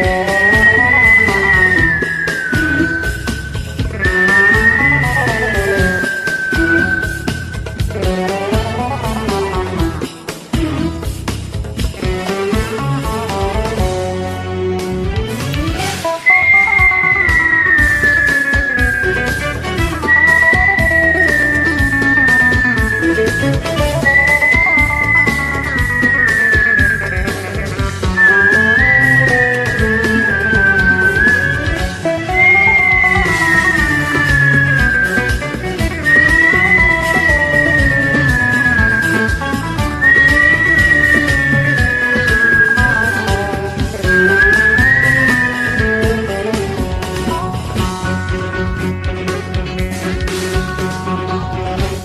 Yeah.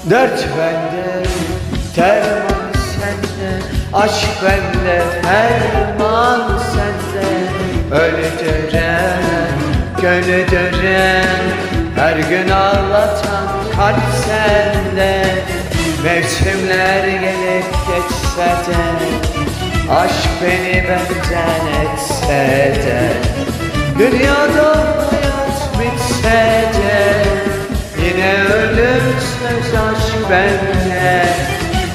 Dert bende, derman sende Aşk bende, ferman sende. Öyle dören, Her gün ağlatan kalp sende. Mevsimler gelip geçse de Aşk beni benden etse de. Dünyada hayat bitse de ölümsüz aşk bende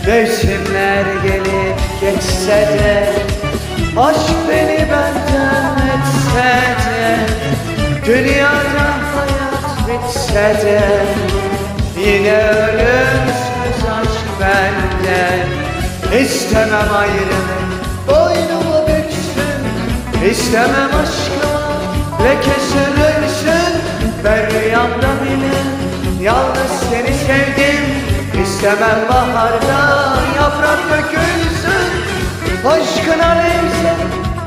Mevsimler gelip geçse de Aşk beni benden etse de Dünyada hayat bitse de Yine ölümsüz aşk bende. İstemem ayrılık boynumu büksün İstemem aşkıma leke sürülsün Ben rüyamda bile yalnız seni sevdim. İstemem baharda yaprak dökülsün. Aşkın alevse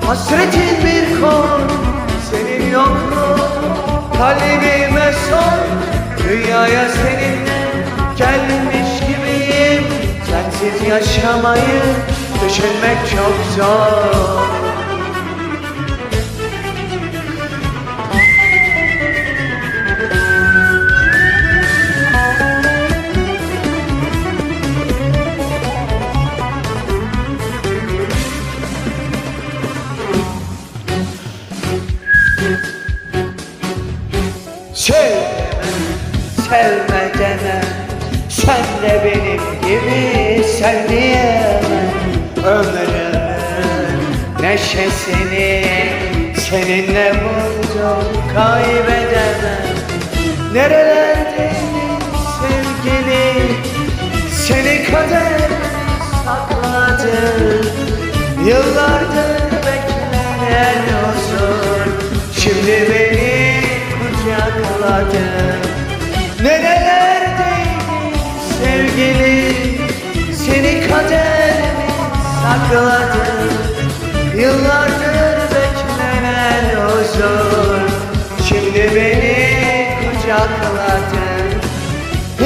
hasretin bir kor. Senin yokluğun kalbime son. Dünyaya seninle gelmiş gibiyim. Sensiz yaşamayı düşünmek çok zor Sevme, sevme deme Sen de benim gibi sev Ömrümün neşesini Seninle buldum kaybedemem. Nerelerdeydin sevgili Seni kader sakladı. Yıllardır kucakladı Nerelerdeydin sevgili? Seni kader sakladı. Yıllardır beklenen huzur. Şimdi beni kucakladı.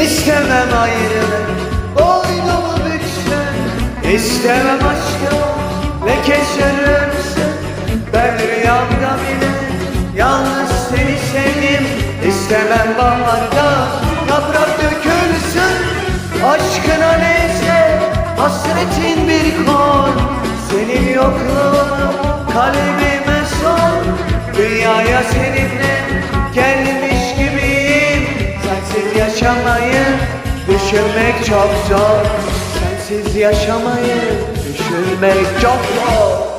İstemem ayrılık boynumu büksün. İstemem aşkım leke sürürsün Ben rüyamda hasretin bir kor Senin yokluğun. Kalbime son Dünyaya seninle gelmiş gibiyim. Sensiz yaşamayı düşünmek çok zor. Sensiz yaşamayı düşünmek çok zor